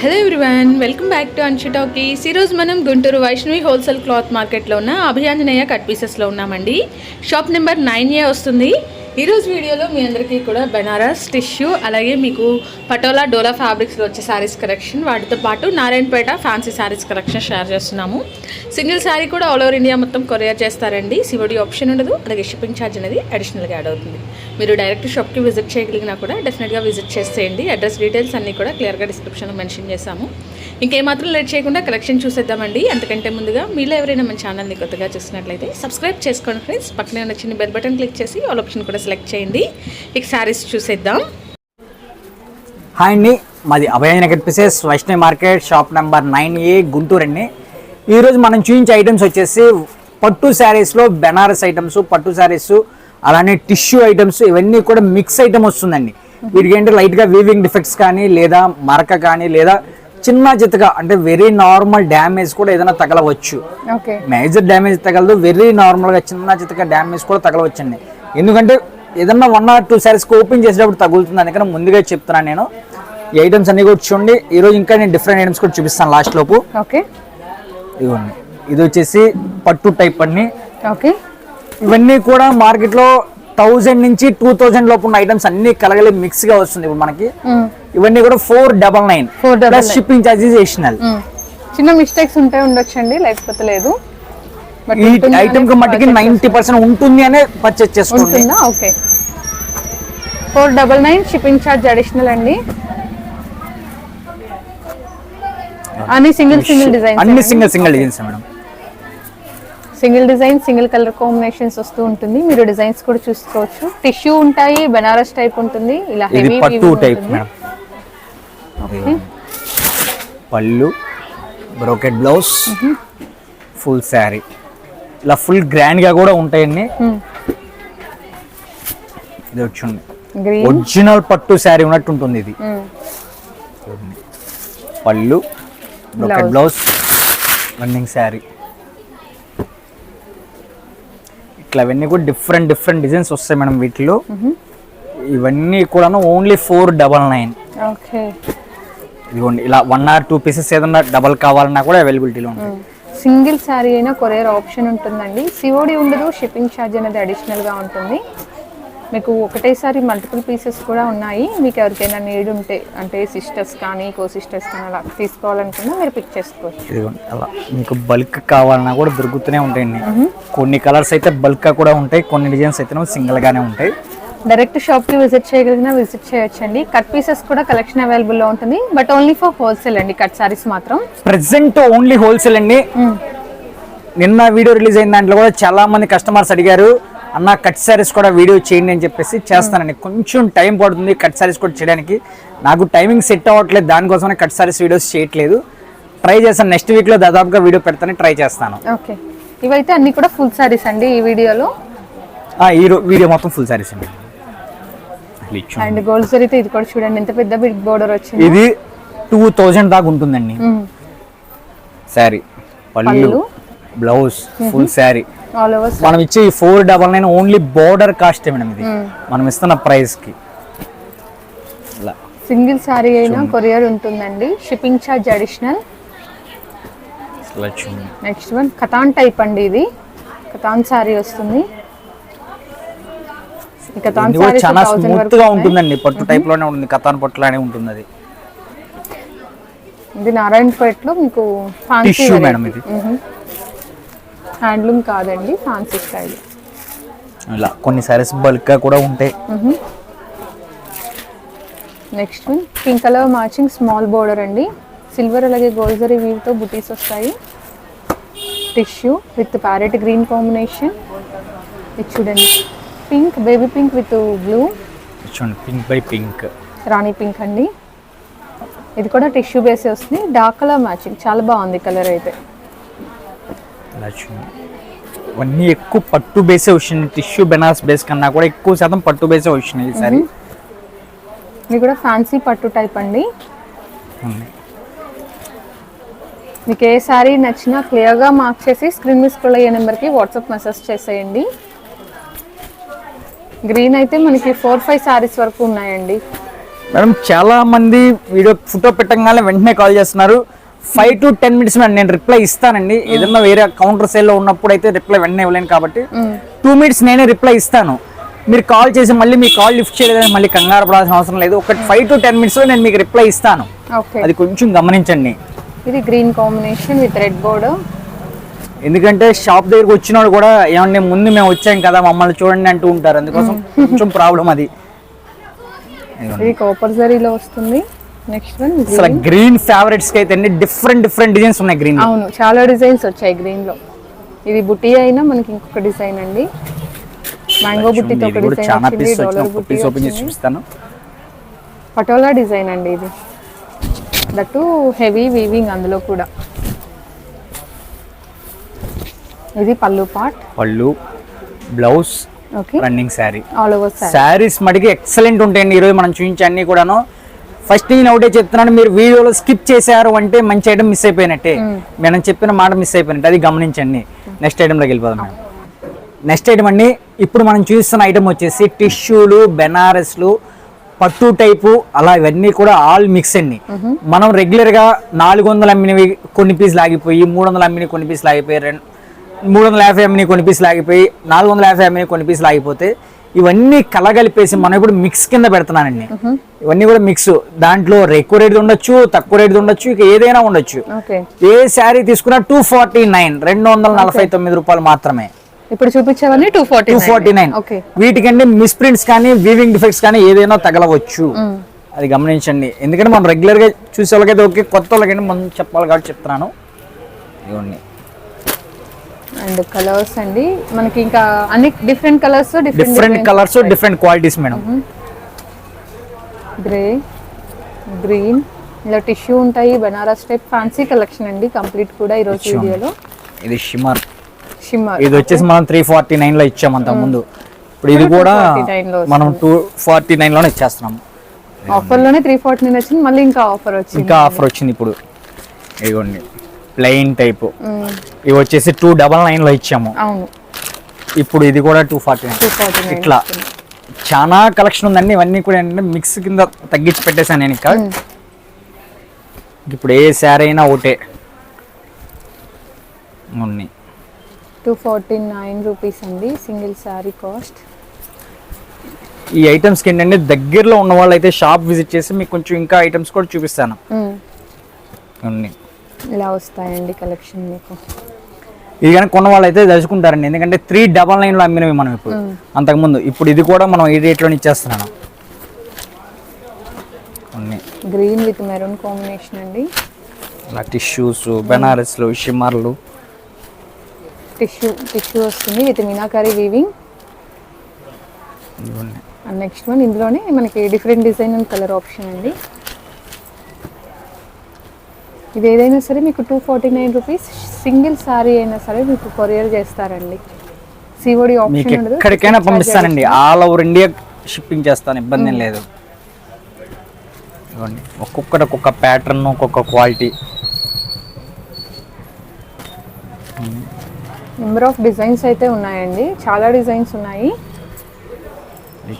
Hello everyone welcome back to Anshi talkies ఈరోజు మనం Guntur Vaishnavi wholesale cloth మార్కెట్లో ఉన్న అభియాంజనేయ కట్ పీసెస్లో ఉన్నామండి. షాప్ నెంబర్ నైన్ ఏ వస్తుంది. ఈరోజు వీడియోలో మీ అందరికీ కూడా బెనారస్ టిష్యూ అలాగే మీకు పటోలా డోలా ఫ్యాబ్రిక్స్లో వచ్చే శారీస్ కలెక్షన్ వాటితో పాటు Narayanpet fancy sarees collection share చేస్తున్నాము. సింగిల్ శారీ కూడా ఆల్ ఓవర్ ఇండియా మొత్తం కొరియర్ చేస్తారండి. సివడి ఆప్షన్ ఉండదు అలాగే షిప్పింగ్ ఛార్జ్ అనేది అడిషనల్గా యాడ్ అవుతుంది. మీరు డైరెక్ట్ షాప్కి విజిట్ చేయగలిగినా కూడా డెఫినెట్గా విజిట్ చేసేయండి. అడ్రస్ డీటెయిల్స్ అన్నీ కూడా క్లియర్గా డిస్క్రిప్షన్లో మెన్షన్ చేశాము. ఇంకేమాత్రం లేట్ చేయకుండా కలెక్షన్ చూసేద్దామండి. అంతకంటే ముందుగా మీలో ఎవరైనా మన ఛానల్ని కొత్తగా చూసినట్లయితే సబ్స్క్రైబ్ చేసుకోండి ఫ్రెండ్స్ పక్కనే ఉన్న చిన్న బెల్ బటన్ క్లిక్ చేసి ఆల్ ఆప్షన్ కూడా సెలెక్ట్ చేయండి. ఇక శారీస్ చూసేద్దాం. హాయ్ అండి మాది అభయన కనిపిసెస్ Vaishnavi market shop number nine A Guntur అండి. ఈరోజు మనం చూపించే ఐటమ్స్ వచ్చేసి పట్టు శారీస్లో బెనారస్ ఐటమ్స్ పట్టు శారీస్ అలానే టిష్యూ ఐటమ్స్ ఇవన్నీ కూడా మిక్స్ ఐటమ్ వస్తుందండి. వీటికి ఏంటంటే లైట్గా వీవింగ్ డిఫెక్ట్స్ కానీ లేదా మరక కానీ లేదా చిన్న చిత్తగా అంటే వెరీ నార్మల్ డ్యామేజ్ కూడా ఏదైనా తగలవచ్చు. ఓకే మేజర్ డ్యామేజ్ తగలదు వెరీ నార్మల్గా చిన్న చిత్తగా డ్యామేజ్ కూడా తగలవచ్చండి. ఎందుకంటే ఏదన్నా one or two sarees open చేసేటప్పుడు తగులుతుంది అందుకని ముందుగా చెప్తున్నాను నేను. ఈ ఐటమ్స్ అన్ని కూడా చూడండి. ఈరోజు ఇంకా నేను డిఫరెంట్ ఐటమ్స్ కూడా చూపిస్తాను లాస్ట్ లోపు. ఓకే ఇదిగోండి. ఇది వచ్చేసి పట్టు టైప్ అన్ని ఓకే ఇవన్నీ కూడా మార్కెట్లో థౌజండ్ నుంచి టూ థౌజండ్ లోపు ఉన్న ఐటమ్స్ అన్ని కలగలి మిక్స్గా వస్తుంది ఇప్పుడు మనకి. ఇవన్నీ కూడా four double nine 499. Plus shipping charges additional చిన్న మిస్టేక్స్ ఉంటే ఉండొచ్చండి లేకపోతే లేదు. ఈ ఐటమ్కి మట్టికి నైన్టీ పర్సెంట్ ఉంటుంది అనే పర్చేస్ చేసుకోండి. Okay four double nine shipping charge additional అండి. అన్ని సింగిల్ సింగిల్ డిజైన్స్ అన్ని single single designs madam. Single design single colour combinations వస్తూ ఉంటుంది. మీరు డిజైన్స్ కూడా చూసుకోవచ్చు. టిష్యూ ఉంటాయి బెనారస్ టైప్ ఉంటుంది. ఇలా హెవీ పట్టు టైప్ మేడం. ఓకే పళ్ళు బ్రోకెట్ బ్లౌజ్ ఫుల్ శారీ ఇలా ఫుల్ గ్రాండ్గా కూడా ఉంటాయండి. ఇది వచ్చింది ఒరిజినల్ పట్టు శారీ ఉన్నట్టు ఉంటుంది ఇది. పళ్ళు బ్రోకెట్ బ్లౌజ్. రన్నింగ్ శారీ. ఇట్లా అవన్నీ కూడా డిఫరెంట్ డిఫరెంట్ డిజైన్స్ వస్తాయి మేడం వీటిలో. ఇవన్నీ కూడా ఓన్లీ ఫోర్ డబల్ నైన్. ఇదిగోండి ఇలా వన్ ఆర్ టూ పీసెస్ ఏదన్నా డబల్ కావాలన్నా కూడా అవైలబిలిటీలో ఉంటాయి. సింగిల్ శారీ అయినా కొరియర్ ఆప్షన్ ఉంటుందండి. సిఓడి ఉండదు షిప్పింగ్ ఛార్జ్ అనేది అడిషనల్గా ఉంటుంది. మీకు ఒకటేసారి మల్టిపుల్ పీసెస్ కూడా ఉన్నాయి. మీకు ఎవరికైనా నీడ్ ఉంటే అంటే సిస్టర్స్ కానీ కో సిస్టర్స్ కానీ అలా తీసుకోవాలనుకున్నా మీరు పిక్ చేసుకోవచ్చు. అలా మీకు బల్క్ కావాలన్నా కూడా దొరుకుతూనే ఉంటాయండి. కొన్ని కలర్స్ అయితే బల్క్ కూడా ఉంటాయి కొన్ని డిజైన్స్ అయితే సింగిల్ గానే ఉంటాయి. డైరెక్ట్ షాప్కి విజిట్ చేయగలిగినా విజిట్ చేయొచ్చండి. కట్ పీసెస్ కూడా కలెక్షన్ అవైలబుల్లో ఉంటుంది. బట్ ఓన్లీ ఫర్ హోల్సేల్ అండి కట్ సారీస్ మాత్రం. ప్రెసెంట్ ఓన్లీ హోల్సేల్ అండి. నిన్న వీడియో రిలీజ్ అయిన దాంట్లో కూడా చాలా మంది కస్టమర్స్ అడిగారు అన్న కట్ సారీస్ కూడా వీడియో చేయండి అని చెప్పేసి చేస్తానండి. కొంచెం టైం పడుతుంది కట్ సారీస్ కూడా చేయడానికి. నాకు టైమింగ్ సెట్ అవ్వట్లేదు దానికోసమే కట్ సారీస్ వీడియోస్ చేయట్లేదు. ట్రై చేస్తాను. నెక్స్ట్ వీక్లో దాదాపుగా వీడియో పెడతాను ట్రై చేస్తాను. ఓకే ఇవైతే అన్ని కూడా ఫుల్ సారీస్ అండి ఈ వీడియోలో. ఆ, ఈ వీడియో మొత్తం ఫుల్ సారీస్ అండి. అండ్ గోల్డ్ జరిగితే ఇది కూడా చూడండి ఎంత పెద్ద బిగ్ బోర్డర్ వచ్చింది. ఇది టూ థౌజండ్ దాకా ఉంటుందండి. శారీ పళ్ళు. బ్లౌజ్ ఫుల్ శారీ మనం ఇచ్చే ఈ four double nine only border cost madam ఇది? మనం ఇస్తున్న ప్రైస్కి. సింగిల్ శారీ అయినా కొరియర్ ఉంటుందండి. Shipping charge additional. Next one katan type అండి ఇది. కతాన్ శారీ వస్తుంది ఈ కతాన్ ఇది కూడా శారీస్ చాలా స్మూత్గా. ఉంటుందండి. పట్టు టైప్లోనే ఉంటుంది. కథాన్ పట్టు లానే ఉంటుంది అది ఇది నారాయణపేటలో మీకు ఫ్యాన్సీ టిష్యూ మేడం ఇది. హ్యాండ్లూమ్ కాదండి ఫ్యాన్సీ స్టైల్ ఇలా కొన్ని సారీస్ బల్క్గా కూడా ఉంటాయి. Next one pink colour matching small border అండి. సిల్వర్ అలాగే గోల్జరీ వీవ్తో బుటీస్ వస్తాయి. Tissue with parrot green combination ఇది చూడండి. Pink baby pink with blue. చూడండి పింక్ బై పింక్. రాణి పింక్ అండి. ఇది కూడా టిష్యూ బేస్ వస్తుంది. Dark colour matching. చాలా బాగుంది కలర్ అయితే. ఇవన్నీ ఎక్కువ పట్టు బేసే వచ్చింది టిష్యూ బెనారస్ బేస్ కన్నా కూడా ఎక్కువ శాతం పట్టు బేసే వచ్చినాయి ఈ సారీ. ఇది కూడా ఫ్యాన్సీ పట్టు టైప్ అండి. మీకు ఏ శారీ నచ్చినా క్లియర్గా మార్క్ చేసి స్క్రీన్ మీద స్క్రోల్ అయ్యే నెంబర్కి వాట్సాప్ మెసేజ్ చేసేయండి. గ్రీన్ అయితే మనకి ఫోర్ ఫైవ్ శారీస్ వరకు ఉన్నాయండి. మేడం చాలా మంది వీడియో ఫోటో పెట్టగానే వెంటనే కాల్ చేస్తున్నారు. Five to ten minutes madam నేను రిప్లై ఇస్తానండి. ఏదన్నా వేరే కౌంటర్ సేల్లో ఉన్నప్పుడు అయితే రిప్లై వెంటనే ఇవ్వలేను కాబట్టి. టూ మినిట్స్ నేనే రిప్లై ఇస్తాను. మీరు కాల్ చేసి మళ్ళీ మీ కాల్ లిఫ్ట్ చేయలేదని మళ్ళీ కంగారు పడాల్సిన అవసరం లేదు. ఒక ఫైవ్ టు టెన్ మినిట్స్లో నేను మీకు రిప్లై ఇస్తాను. అది కొంచెం గమనించండి. ఇది green combination with red border ఎందుకంటే షాప్ దగ్గరికి వచ్చినోడు కూడా ఏమంటే ముందు మేము వచ్చాం కదా మమ్మల్ని చూడండి అంటూ ఉంటారు. అందుకోసం కొంచెం ప్రాబ్లం అది. ఇది కాపర్ జరీలో వస్తుంది. నెక్స్ట్ వన్ అసలు గ్రీన్ ఫేవరెట్స్కి అయితే అన్ని డిఫరెంట్ డిఫరెంట్ డిజైన్స్ ఉన్నాయి గ్రీన్ అవును చాలా డిజైన్స్ వచ్చాయి గ్రీన్లో. ఇది బుట్టి అయినా మనకి ఇంకొక డిజైన్ అండి. మ్యాంగో బుట్టితో ఒక డిజైన్ చాలా పీస్ వచ్చిన ఒక పీస్ ఓపెన్ చేసి చూపిస్తాను. పటోలా డిజైన్ అండి ఇది. దట్టు హెవీ వీవింగ్ అందులో కూడా. ఇది పళ్ళు పార్ట్ పళ్ళు blouse okay. Running saree. All over sarees మడికి ఎక్సలెంట్ ఉంటాయండి ఈరోజు మనం చూపించే అన్ని కూడాను. ఫస్ట్ నేను ఒకటే చెప్తున్నాను మీరు వీడియోలో స్కిప్ చేశారు అంటే మంచి ఐటమ్ మిస్ అయిపోయినట్టే. మనం చెప్పిన మాట మిస్ అయిపోయినట్టు. అది గమనించండి. నెక్స్ట్ ఐటెంలోకి వెళ్ళిపోదాం మేడం నెక్స్ట్ ఐటమ్ అండి ఇప్పుడు మనం చూస్తున్న ఐటమ్ వచ్చేసి టిష్యూలు బెనారస్లు పట్టు టైపు అలా ఇవన్నీ కూడా ఆల్ మిక్స్ అండి. మనం రెగ్యులర్గా నాలుగు వందలు అమ్మినవి కొన్ని పీసులు ఆగిపోయి మూడు వందలు అమ్మిన కొన్ని పీసులు ఆగిపోయి రెండు మూడు వందల యాభై అమ్మిన కొన్ని పీసులు ఆగిపోయి నాలుగు వందల యాభై అమ్మిన కొన్ని పీసులు ఆగిపోతే ఇవన్నీ కలగలిపేసి మనం ఇప్పుడు మిక్స్ కింద పెడుతున్నానండి. ఇవన్నీ కూడా మిక్స్ దాంట్లో ఎక్కువ రేట్ ఉండొచ్చు తక్కువ రేట్ ఉండొచ్చు ఇక ఏదైనా ఉండొచ్చు. ఏ శారీ తీసుకున్నా టూ ఫార్టీ నైన్ రెండు వందల నలభై తొమ్మిది రూపాయలు మాత్రమే. ఇప్పుడు చూపించేవన్నీ two forty two forty nine వీటికంటే miss prints కానీ వీవింగ్ డిఫెక్ట్స్ కానీ ఏదైనా తగలవచ్చు. అది గమనించండి. ఎందుకంటే మనం రెగ్యులర్గా చూసే వాళ్ళకైతే ఓకే కొత్త వాళ్ళకైతే మనం చెప్పాలి కాబట్టి చెప్తున్నాను. ఇవన్నీ అండ్ కలర్స్ అండి. మనకి ఇంకా అన్ని different colours different colours different qualities madam grey green ఇలా టిష్యూ ఉంటాయి. బనారస్ టైప్ ఫ్యాన్సీ కలెక్షన్ అండి. కంప్లీట్ కూడా ఈరోజు Tissue. వీడియోలో. ఇది షిమర్ షిమ్మర్ ఇది వచ్చేసి మనం త్రీ ఫార్టీ నైన్లో ఇచ్చాం అంత ముందు. ఇప్పుడు ఇది కూడా 249 లో మనం టూ ఫార్టీ నైన్లోనే ఇచ్చేస్తున్నాం. ఆఫర్లోనే త్రీ ఫార్టీ నైన్ వచ్చింది. మళ్ళీ ఇంకా ఆఫర్ వచ్చింది ఇంకా ఆఫర్ వచ్చింది ఇప్పుడు. ఇదిగోండి. Plain type. ఇవి వచ్చేసి టూ డబల్ నైన్లో ఇచ్చాము. ఇప్పుడు ఇది కూడా టూ ఫార్టీ ఇట్లా. చాలా కలెక్షన్ ఉందండి. ఇవన్నీ కూడా ఏంటంటే మిక్స్ కింద తగ్గించి పెట్టేశాను నేను ఇక్కడ. ఇప్పుడు ఏ శారీ అయినా ఒకటే. ఉన్నాయి టూ ఫార్టీ నైన్ రూపీస్ అండి. సింగిల్ శారీ కాస్ట్ ఈ ఐటమ్స్కి ఏంటంటే దగ్గరలో ఉన్న వాళ్ళు అయితే షాప్ విజిట్ చేసి మీకు కొంచెం ఇంకా ఐటమ్స్ కూడా చూపిస్తాను. ఉన్నాయి ఇలా వస్తాయండి కలెక్షన్ మీకు. ఇది కానీ కొన్న వాళ్ళు అయితే తెలుసుకుంటారండి. ఎందుకంటే త్రీ డబల్ నైన్లో అమ్మినవి మనం ఇప్పుడు. అంతకుముందు. ఇప్పుడు ఇది కూడా మనం ఈ రేట్లోనే ఇచ్చేస్తున్నాను. గ్రీన్ విత్ మెరూన్ కాంబినేషన్ అండి. ఇలా టిష్యూస్ బెనారస్లు షిమ్మర్లు టిష్యూ టిష్యూ వస్తుంది విత్ మీనాకారి వీవింగ్ నెక్స్ట్ వన్ ఇందులోనే మనకి different design and colour option అండి. ఇది ఏదైనా సరే మీకు two forty nine rupees single saree అయినా సరే మీకు కొరియర్ చేస్తారండి. సిఓడి మీకు ఆప్షన్ ఉండదు ఎక్కడికైనా పంపిస్తానండి. ఆల్ ఓవర్ ఇండియా షిప్పింగ్ చేస్తాను ఇబ్బంది ఏం లేదు. ఇవ్వండి ఒక్కొక్కటి ఒక్కొక్క ప్యాటర్న్ ఒక్కొక్క క్వాలిటీ నెంబర్ ఆఫ్ డిజైన్స్ అయితే ఉన్నాయండి. చాలా డిజైన్స్ ఉన్నాయి.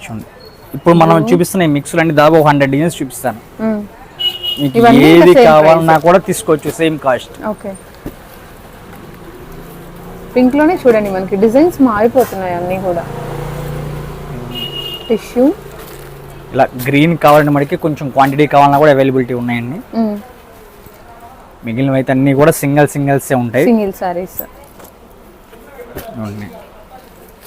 చూడండి ఇప్పుడు మనం చూపిస్తున్న ఈ మిక్స్లు అన్ని దాదాపు హండ్రెడ్ డిజైన్స్ చూపిస్తాను. మ్మ్. మీకు ఏది కావాలన్నా కూడా తీసుకోవచ్చు సేమ్ కాస్ట్ ఓకే. పింక్లోనే చూడండి మనకి డిజైన్స్ మారిపోతున్నాయి అన్నీ కూడా. టిష్యూ ఇలా గ్రీన్ కావాలంటే మనకి కొంచెం క్వాంటిటీ కావాలన్నా కూడా అవైలబిలిటీ ఉన్నాయండి. మిగిలినవి అయితే అన్నీ కూడా సింగిల్ సింగిల్సే ఉంటాయి. సింగిల్ సారీస్.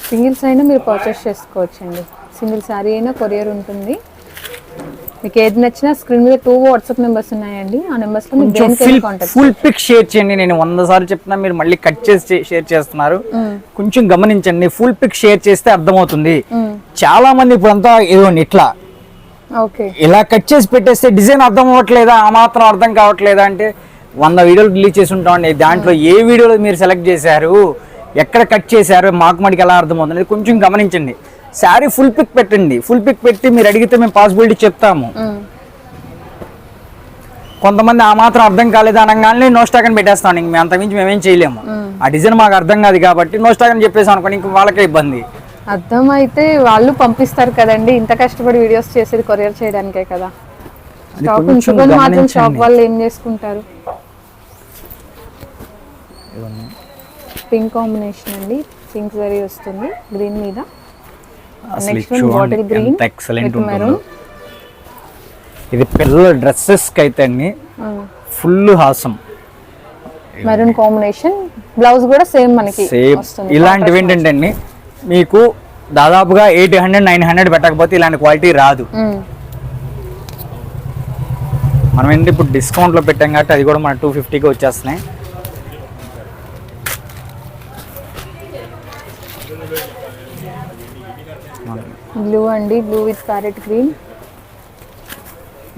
సింగిల్స్ అయినా మీరు పర్చేస్ చేసుకోవచ్చండి. సింగిల్ శారీ అయినా కొరియర్ ఉంటుంది. మీకు ఏది నచ్చినా స్క్రీన్ మీద టూ వాట్సాప్ నెంబర్స్ ఉన్నాయండి. ఆ నెంబర్స్లో మీకు కొంచెం దేనికైనా ఫుల్ పిక్ షేర్ చేయండి. నేను వంద సార్లు చెప్తున్నా మీరు మళ్ళీ కట్ చేసి షేర్ చేస్తున్నారు. కొంచెం గమనించండి ఫుల్ పిక్ షేర్ చేస్తే అర్థమవుతుంది. చాలా మంది ఇప్పుడంతా ఏదో ఇట్లా ఓకే. ఇలా కట్ చేసి పెట్టేస్తే డిజైన్ అర్థం అవ్వట్లేదా? ఆ మాత్రం అర్థం కావట్లేదా? అంటే వంద వీడియోలు రిలీజ్ చేసి ఉంటామండి. దాంట్లో ఏ వీడియోలో మీరు సెలెక్ట్ చేశారు? ఎక్కడ కట్ చేశారు? మాకు మడికి ఎలా అర్థమవుతుంది కొంచెం గమనించండి. శారీ ఫుల్ పిక్ పెట్టండి. ఫుల్ పిక్ పెట్టి మీరు అడిగితే మేము పాసిబిలిటీ చెప్తాము. కొంతమంది ఆ మాత్రం అర్థం కాలేదు అనగానే నో స్టాక్ అని పెట్టేస్తాం ఇంక మేము అంతకుమించి మేమేం చేయలేము. ఆ. డిజైన్ మాకు అర్థం కాదు కాబట్టి నో స్టాక్ అని చెప్పేసాం అనుకోండి ఇంక వాళ్ళకే ఇబ్బంది. అర్థం అయితే వాళ్ళు పంపిస్తారు కదండి. ఇంత కష్టపడి వీడియోస్ చేసేది కొరియర్ చేయడానికే కదా. స్టాక్ ఉంచుకొని మాత్రం షాప్. వాళ్ళు ఏం చేసుకుంటారు? పింక్ కాంబినేషన్ అండి. పింక్ జరీ వస్తుంది. గ్రీన్ మీద. అసలు చూడండి ఎంత ఎక్సలెంట్ ఉంటుందో. ఇది పిల్లల డ్రెస్సెస్ అయితే అండి ఫుల్ హాసం మెరూన్ కాంబినేషన్ బ్లౌజ్ కూడా సేమ్ మనకి సేమ్ ఇలాంటివి ఏంటంటే అండి మీకు దాదాపుగా ఎయిట్ హండ్రెడ్ నైన్ హండ్రెడ్ పెట్టకపోతే ఇలాంటి క్వాలిటీ రాదు. మనం ఏంటి ఇప్పుడు డిస్కౌంట్లో పెట్టాం కాబట్టి అది కూడా మన టూ ఫిఫ్టీకి వచ్చేస్తున్నాయి. బ్లూ అండి blue with parrot green.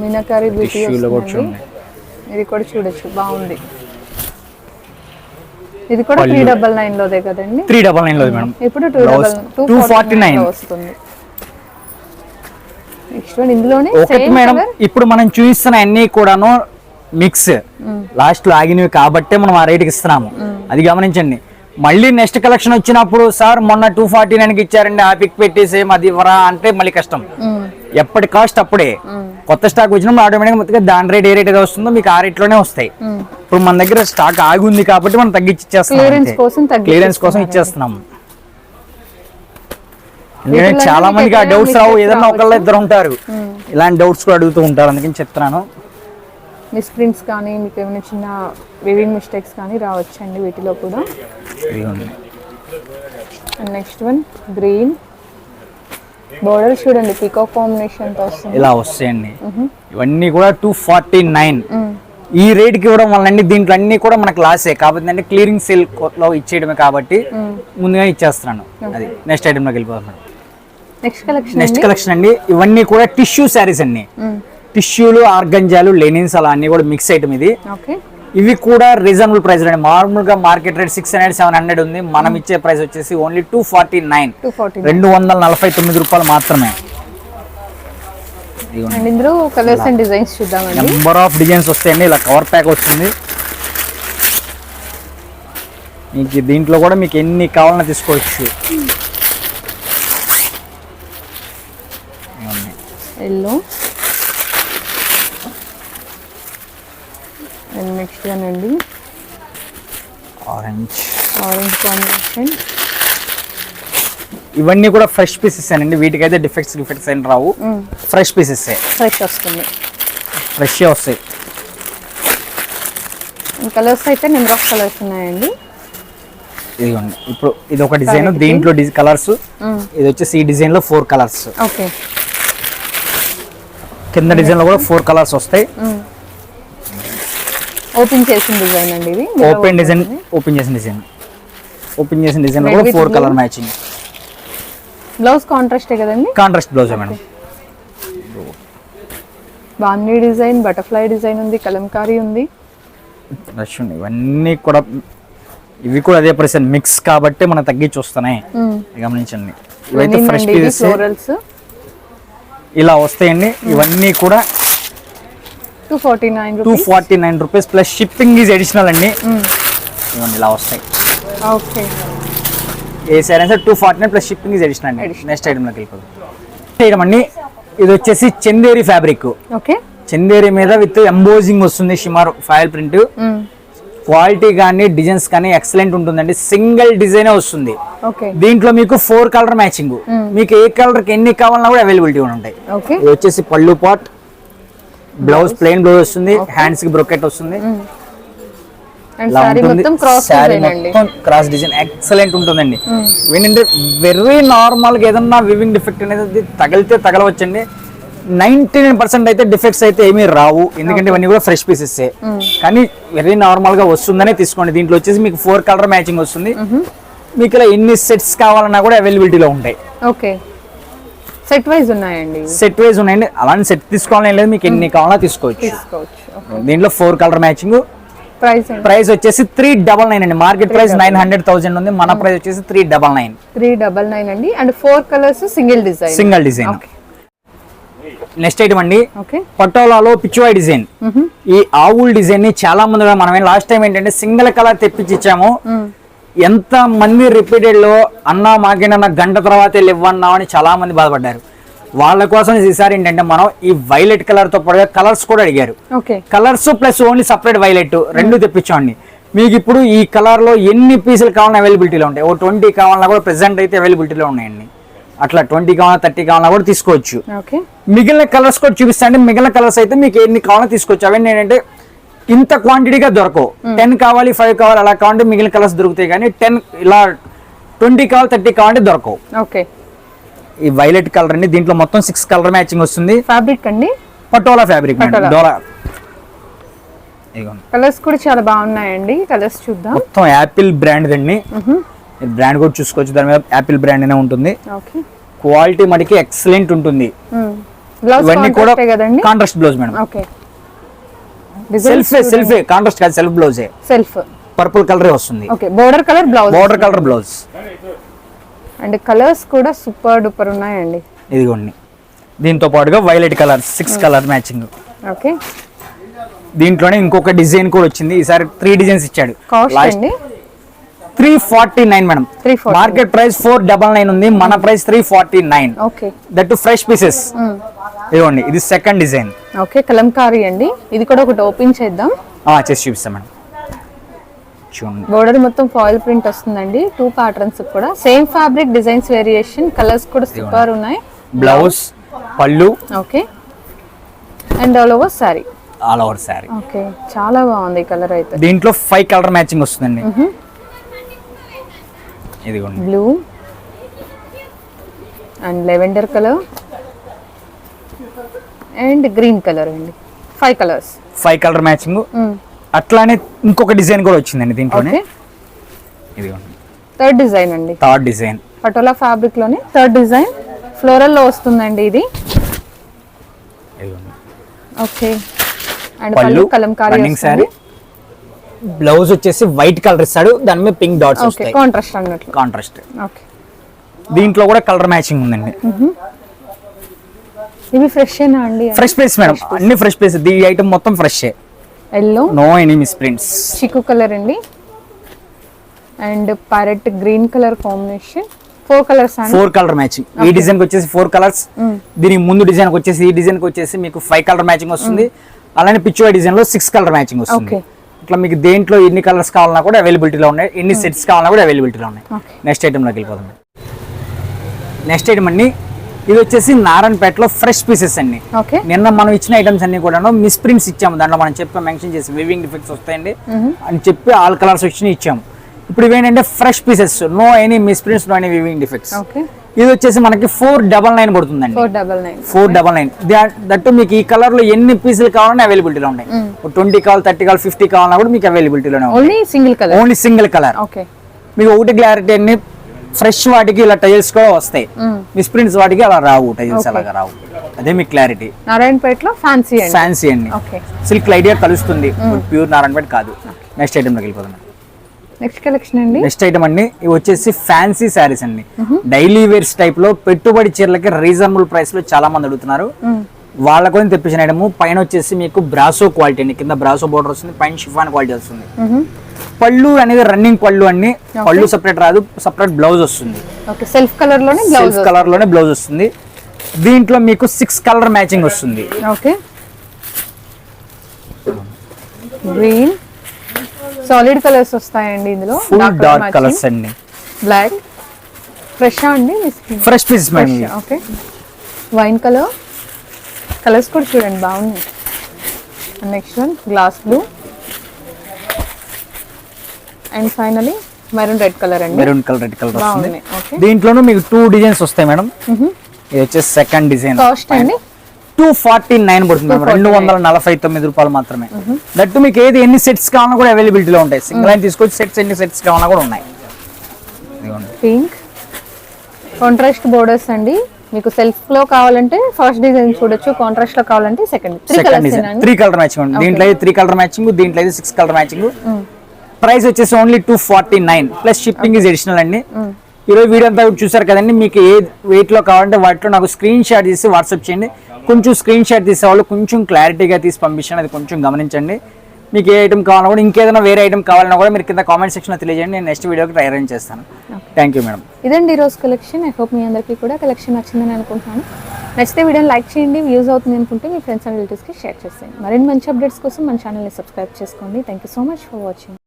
Meenakari beauty ఇది కూడా చూడొచ్చు బాగుంది. ఇది కూడా త్రీ. డబల్ నైన్ లోదే కదండి? త్రీ డబల్ నైన్లో మేడం ఇప్పుడు two double two 249 forty nine. వస్తుంది. ఇందులోనే ఒకటి మేడం ఇప్పుడు మనం చూపిస్తున్న అన్ని కూడాను మిక్స్ లాస్ట్లో ఆగినవి కాబట్టే మనం ఆ రేటుకి ఇస్తున్నాము. అది గమనించండి. మళ్ళీ నెక్స్ట్ కలెక్షన్ వచ్చినప్పుడు సార్ మొన్న టూ ఫార్టీ నైన్కి ఇచ్చారండి ఆ పిక్ పెట్టి సేమ్ అది ఇవ్వరా అంటే మళ్ళీ కష్టం. ఎప్పటి కాస్ట్ అప్పుడే. కొత్త స్టాక్ వచ్చినప్పుడు ఆటోమేటిక్గా మొత్తంగా దాని రేట్ ఏ రేట్ అయితే వస్తుందో మీకు ఆ రేట్లోనే వస్తాయి. ఇప్పుడు మన దగ్గర స్టాక్ ఆగి ఉంది కాబట్టి మనం తగ్గించి క్లియరెన్స్ కోసం వీటిలోనే చాలా మందికి ఆ డౌట్స్ రావు. ఏదన్నా ఒకళ్ళు. ఇద్దరు ఉంటారు. ఇలాంటి డౌట్స్ కూడా అడుగుతూ ఉంటారు. అందుకని చెప్తున్నాను. మిస్ ప్రింట్స్ కానీ మీకు ఏమైనా చిన్న వివింగ్ మిస్టేక్స్ కానీ రావచ్చండి వీటిలో కూడా. And next one green border చూడండి పీకాక్ కాంబినేషన్తో వస్తుంది. ఇలా వస్తాయండి. ఇవన్నీ కూడా టూ ఫార్టీ నైన్ ఈ రేట్కి ఇవ్వడం వల్ల అన్ని దీంట్లో అన్ని కూడా మనకు లాసే కాబట్టి అంటే క్లియరింగ్ సేల్లో ఇచ్చేయడమే కాబట్టి ముందుగా ఇచ్చేస్తున్నాను. అది నెక్స్ట్ ఐటమ్లోకి వెళ్ళిపోతాం madam next collection next collection అండి. ఇవన్నీ కూడా టిష్యూ శారీస్ అండి. టిష్యూలు ఆర్గంజాలు లెనిన్స్ అలా అన్ని కూడా మిక్స్ ఐటమ్ ఇది. ఇవి కూడా రీజనబుల్ ప్రైస్ అండి మామూలుగా గా market rate six hundred seven hundred ఉంది. మనం ఇచ్చే ప్రైస్ వచ్చేసి ఓన్లీ టూ ఫార్టీ నైన్ రెండు వందల నలభై తొమ్మిది రూపాయలు మాత్రమే. ఇదిగోండి. అండ్ ఇందులో colours and designs number of designs వస్తాయండి. ఇలా కవర్ ప్యాక్ వస్తుంది. మీకు దీంట్లో కూడా మీకు ఎన్ని కావాలన్నా తీసుకోవచ్చు. ఎల్లో. అండ్ నెక్స్ట్ అండి. ఆరెంజ్ ఆరెంజ్ కాంబినేషన్ ఇవన్నీ కూడా ఫ్రెష్ పీసెస్ అండి. వీటికైతే డిఫెక్ట్స్ డిఫెక్ట్స్ ఏం రావు. ఫ్రెష్ పీసెస్ ఫ్రెష్ వస్తుంది. ఫ్రెష్ వస్తాయి. కలర్స్ అయితే నెంబర్ ఆఫ్ కలర్స్ ఉన్నాయండి. ఇదిగోండి. ఇప్పుడు ఇది ఒక డిజైన్. దీంట్లో కలర్స్ ఇది వచ్చేసి ఈ డిజైన్లో ఫోర్ కలర్స్ ఓకే. కింద డిజైన్లో కూడా ఫోర్ కలర్స్ వస్తాయి. ఓపెన్ చేసిన డిజైన్ అండి ఇది. ఓపెన్ డిజైన్ ఓపెన్ చేసిన డిజైన్. ఓపెన్ చేసిన డిజైన్ కూడా ఫోర్. Colour matching. బ్లౌజ్ కాంట్రాస్టే కదండి? Contrast blouse madam. బాందీ design butterfly design ఉంది కలంకారీ ఉంది. రష్ ఉంది ఇవన్నీ కూడా ఇవి కూడా అదే ప్రైస్ మిక్స్ కాబట్టి మనం తగ్గించి వస్తున్నాయి. గమనించండి. ఇవైతే ఫ్రెష్ పీసెస్ ఇలా వస్తాయండి. ఇవన్నీ కూడా two forty nine two forty nine rupees plus shipping is additional అండి. ఇవన్నీ ఇలా వస్తాయి. Okay. A sorry sir two forty nine plus shipping is additional అండి. నెక్స్ట్ ఐటమ్లోకి వెళ్ళిపోతుంది ఐటమ్ అండి. ఇది వచ్చేసి చందేరి ఫ్యాబ్రిక్ ఓకే. చందేరి మీద విత్ ఎంబోజింగ్ వస్తుంది షిమార్ ఫైల్ ప్రింట్ క్వాలిటీ కానీ డిజైన్స్ కానీ ఎక్సలెంట్ ఉంటుందండి. సింగిల్ డిజైన్ వస్తుంది. దీంట్లో మీకు ఫోర్ కలర్ మ్యాచింగ్ మీకు ఏ కలర్కి ఎన్ని కావాలన్నా కూడా అవైలబిలిటీ ఉంటాయి. వచ్చేసి పళ్ళు పాట్ బ్లౌజ్ ప్లెయిన్ బ్లౌజ్ వస్తుంది హ్యాండ్స్కి బ్రొకెట్ వస్తుంది. క్రాస్ డిజైన్ ఎక్సలెంట్ ఉంటుందండి. ఏంటంటే వెరీ నార్మల్గా ఏదన్నా వివింగ్ డిఫెక్ట్ అనేది తగిలితే తగలవచ్చండి. నైన్టీ నైన్ పర్సెంట్ అయితే డిఫెక్ట్స్ అయితే ఏమీ రావు. ఎందుకంటే ఇవన్నీ కూడా ఫ్రెష్ పీసెస్ కానీ వెరీ నార్మల్గా వస్తుందనే తీసుకోండి. దీంట్లో వచ్చేసి మీకు ఫోర్ కలర్ మ్యాచింగ్ వస్తుంది. మీకు ఇలా ఎన్ని సెట్స్ కావాలన్నా కూడా అవైలబిలిటీలో ఉంటాయి. ఓకే సెట్ వైజ్ ఉన్నాయండి. సెట్ వైజ్ ఉన్నాయండి. అలాంటి సెట్ తీసుకోవాలని లేదు. మీకు ఎన్ని కావాలన్నా తీసుకోవచ్చు. తీసుకోవచ్చు. దీంట్లో four colour matching price price వచ్చేసి త్రీ డబల్ నైన్ అండి. Market price nine hundred thousand ఉంది. మన ప్రైస్ వచ్చేసి three double nine three double nine అండి. And four colours single design single design. Next item అండి. ఓకే పటోలాలో పిచ్చువాయి డిజైన్ ఈ ఆవుల్ డిజైన్ని చాలా మంది మనం లాస్ట్ టైం ఏంటంటే సింగిల్ కలర్ తెప్పించి ఇచ్చాము. ఎంత మంది రిపీటెడ్లో అన్నా మాకేనన్నా గంట తర్వాతే ఇవ్వన్నా అని చాలా మంది బాధపడ్డారు. వాళ్ళ కోసం ఈసారి ఏంటంటే మనం ఈ వైలెట్ కలర్తో పాటుగా కలర్స్ కూడా అడిగారు. Okay. Colours plus only separate violet రెండు తెప్పించండి. మీకు ఇప్పుడు ఈ కలర్లో ఎన్ని పీసులు కావాలన్నా అవైలబిలిటీలో ఉంటాయి. ఓ ట్వంటీ కావాలన్నా కూడా ప్రెసెంట్ అయితే అవైలబిలిటీలో ఉన్నాయండి. అట్లా ట్వంటీ కావాలన్నా థర్టీ కావాలన్నా కూడా తీసుకోవచ్చు. మిగిలిన కలర్స్ కూడా చూపిస్తాండి మిగిలిన కలర్స్ అయితే మీకు ఎన్ని కావాలో తీసుకోవచ్చు అవన్నీ ఏంటంటే ఇంత క్వాంటిటీగా దొరకవు. టెన్ కావాలి ఫైవ్ కావాలి అలా కావాలంటే మిగిలిన కలర్స్ దొరుకుతాయి కానీ టెన్ ఇలా ట్వంటీ కావాలి థర్టీ కావాలంటే దొరకవు. ఓకే. ఈ వైలెట్ కలర్ అండి దీంట్లో మొత్తం సిక్స్ కలర్ మ్యాచింగ్ వస్తుంది. ఫ్యాబ్రిక్ అండి? పటోలా ఫ్యాబ్రిక్. డోలా. కలర్స్ కూడా చాలా బాగున్నాయండి. కలర్స్ చూద్దాం. మొత్తం యాపిల్ బ్రాండ్ అండి బ్రాండ్ కూడా చూసుకోవచ్చు. దాని మీద యాపిల్ బ్రాండ్ అనే ఉంటుంది. ఓకే. క్వాలిటీ మనకి ఎక్సలెంట్ ఉంటుంది. ఇవన్నీ కూడా contrast blouse madam okay. Self self contrast కాదు సెల్ఫ్ బ్లౌజే సెల్ఫ్ పర్పుల్ కలర్ వస్తుంది. Okay border colour blouse border colour blouse and colours కూడా సూపర్ డూపర్ ఉన్నాయండి. ఇదిగోండి. దీంతో పాటుగా violet colour six colour matching okay దీంట్లోనే ఇంకొక డిజైన్ కూడా వచ్చింది. ఈసారి త్రీ డిజైన్స్ ఇచ్చాడు. కాస్ట్ అండి? Three forty nine madam. 349. Market price four double nine ఉంది మన price three forty nine. That fresh pieces ఇదిగోండి ఇది సెకండ్ డిజైన్ ఓకే కలంకారీ అండి. ఇది కూడా ఒకటి ఓపెన్ చేద్దాం. చేసి చూపిస్తాం మేడం. చూడండి. బోర్డర్ మొత్తం ఫాయిల్ ప్రింట్ వస్తుందండి. టూ ప్యాటర్న్స్ కూడా. Same fabric designs variation colours కూడా సూపర్ ఉన్నాయి. Blouse pallu. Okay. And all over sorry all over sari okay చాలా బాగుంది కలర్ అయితే. దీంట్లో ఫైవ్ కలర్ మ్యాచింగ్ వస్తుందండి. ఇదిగోండి. Blue and lavender colour and green colour అండి. Five colours five colour matching అట్లానే ఇంకొక డిజైన్ కూడా వచ్చిందండి దీంట్లోనే. ఇదిగోండి. థర్డ్ డిజైన్ అండి. థర్డ్ డిజైన్ పటోలా ఫ్యాబ్రిక్లోనే థర్డ్ డిజైన్ ఫ్లోరల్లో వస్తుందండి ఇది. ఇదిగోండి. Okay and pallu kalamkari sari blouse వచ్చేసి వైట్ కలర్ ఇస్తాడు దాని మీద పింక్ డాట్స్ వస్తాయి. కాంట్రాస్ట్ అన్నట్లు. కాంట్రాస్ట్ ఓకే దీంట్లో కూడా కలర్ మ్యాచింగ్ ఉందండి. ఇవి ఫ్రెష్ అండి? ఫ్రెష్ పీస్ మేడం అన్ని ఫ్రెష్ పీస్ ఈ ఐటమ్ మొత్తం fresh yellow no any miss prints చిక్కు కలర్ అండి. And parrot green colour combination four colours four colour matching ఈ డిజైన్కి వచ్చేసి ఫోర్ కలర్స్ దీనికి ముందు డిజైన్కి వచ్చేసి ఈ డిజైన్కి వచ్చేసి మీకు ఫైవ్ కలర్ మ్యాచింగ్ వస్తుంది. అలానే పిచ్చువై డిజైన్లో సిక్స్ కలర్ మ్యాచింగ్ వస్తుంది. ఇట్లా మీకు దేంట్లో ఎన్ని కలర్స్ కావాలన్నా కూడా అవైలబిలిటీలో ఉన్నాయి. ఎన్ని సెట్స్ కావాలన్నా కూడా అవైలబిలిటీలో ఉన్నాయి. నెక్స్ట్ ఐటెంలోకి వెళ్ళిపోదాం. నెక్స్ట్ ఐటమ్ అండి. ఇది వచ్చేసి నారాయణపేటలో ఫ్రెష్ పీసెస్ అండి. ఓకే. నిన్న మనం ఇచ్చిన ఐటమ్స్ అన్ని కూడా మిస్ ప్రింట్స్ ఇచ్చాము. దాంట్లో మనం చెప్పి మెన్షన్ చేసి వివింగ్ డిఫెక్ట్స్ వస్తాయండి. అని చెప్పి ఆల్ కలర్స్ వచ్చి ఇచ్చాము. ఇప్పుడు ఇవేంటంటే fresh pieces. No any weaving prints no any weaving డిఫెక్ట్స్ ఓకే. ఇది వచ్చేసి మనకి ఫోర్ డబల్ నైన్ పడుతుందండి ఫోర్ డబల్ నైన్ దట్టు మీకు ఈ కలర్లో ఎన్ని పీసులు కావాలన్నా అవైలబిలిటీలో ఉన్నాయి. ట్వంటీ కావాలి థర్టీ కావాలి ఫిఫ్టీ కావాలన్నా కూడా మీకు అవైలబిలిటీలోనే only single colour only single colour మీకు ఒకటి క్లారిటీ అన్ని ఫ్రెష్ వాటికి ఇలా టైల్స్ కూడా వస్తాయి. మిస్ ప్రింట్స్ వాటికి అలా రావు టైల్స్ అలాగా రావు. అదే మీకు క్లారిటీ నారాయణపేటలో ఫ్యాన్సీ అండి. ఫ్యాన్సీ అండి. సిల్క్ లైడియా కలుస్తుంది. ప్యూర్ నారాయణపేట కాదు. నెక్స్ట్ ఐటెంలోకి వెళ్ళిపోతాం నెక్స్ట్ కలెక్షన్ అండి. నెక్స్ట్ ఐటమ్ అండి. ఇవి వచ్చేసి ఫ్యాన్సీ శారీస్ అండి. డైలీ వేర్స్ టైప్లో పెట్టుబడి చీరలకి రీజనబుల్ ప్రైస్లో చాలా మంది అడుగుతున్నారు. వాళ్ళ కోసం తెప్పించిన ఐటమ్ పైన వచ్చేసి మీకు బ్రాసో క్వాలిటీ అండి. కింద బ్రాసో బోర్డర్ వస్తుంది పైన షిఫాన్ క్వాలిటీ వస్తుంది. పళ్ళు అనేది రన్నింగ్ పళ్ళు అండి. పళ్ళు సపరేట్ రాదు సపరేట్ బ్లౌజ్ వస్తుంది. ఓకే సెల్ఫ్ కలర్లోనే బ్లౌజ్ సెల్ఫ్ కలర్లోనే బ్లౌజ్ వస్తుంది. దీంట్లో మీకు సిక్స్ కలర్ మ్యాచింగ్ వస్తుంది. ఓకే గ్రీన్ సాలిడ్ కలర్స్ వస్తాయండి ఇందులో. ఫుల్ డార్క్ కలర్స్ అండి బ్లాక్ ఫ్రెష్ అండి fresh piece madam. Okay wine colour colours కూడా చూడండి బాగున్నాయి. Next one glass blue and finally maroon red colour అండి. మెరూన్ కలర్ రెడ్ కలర్ వస్తుంది. దీంట్లోనూ మీకు టూ డిజైన్స్ వస్తాయి మేడం ఇది వచ్చేసి సెకండ్ డిజైన్ కాస్ట్ అండి? టూ ఫార్టీ నైన్ పడుతుంది రెండు వందల నలభై తొమ్మిది రూపాయలు మాత్రమే. దట్టు మీకు ఏది ఎన్ని సెట్స్ కావాలన్నా కూడా అవైలబిలిటీలో ఉంటాయి. సింగిల్ లైన్ తీసుకొచ్చి సెట్స్ ఎన్ని సెట్స్ కావాలన్నా కూడా ఉన్నాయి. పింక్ కాంట్రాస్ట్ బోర్డర్స్ అండి. మీకు సెల్ఫ్లో కావాలంటే ఫస్ట్ డిజైన్ చూడొచ్చు కాంట్రాస్ట్లో కావాలంటే సెకండ్ త్రీ కలర్ మ్యాచింగ్ దీంట్లో అయితే త్రీ కలర్ మ్యాచింగ్ దీంట్లో అయితే సిక్స్ కలర్ మ్యాచింగ్ ప్రైస్ వచ్చేసి only two forty nine plus shipping is additional అండి ఈరోజు వీడియో అంతా చూసారు కదండి. మీకు ఏ వెయిట్లో కావాలంటే వాటిలో నాకు స్క్రీన్ షాట్ తీసి వాట్సాప్ చేయండి. కొంచెం స్క్రీన్ షాట్ తీసేవాళ్ళు కొంచెం క్లారిటీగా తీసి పంపించండి. అది కొంచెం గమనించండి. మీకు ఏ ఐటమ్ కావాలన్నా కూడా ఇంకేదైనా వేరే ఐటమ్ కావాలన్నా కూడా మీరు కింద కామెంట్ సెక్షన్లో తెలియజేయండి. నేను నెక్స్ట్ వీడియోకి ట్రై అరేంజ్ చేస్తాను. థ్యాంక్ యూ మేడం ఇదండి ఈరోజు కలెక్షన్ ఐ హోప్ మీ అందరికీ కూడా కలెక్షన్ నచ్చిందని అనుకుంటున్నాను. నచ్చితే వీడియోని లైక్ చేయండి. వ్యూస్ అవుతుంది అనుకుంటే మీ ఫ్రెండ్స్ అండ్ రిలేటివ్స్కి షేర్ చేసేయండి. మరిన్ని మంచి అప్డేట్స్ కోసం మన ఛానల్ని సబ్స్క్రైబ్ చేసుకోండి. Thank you so much for watching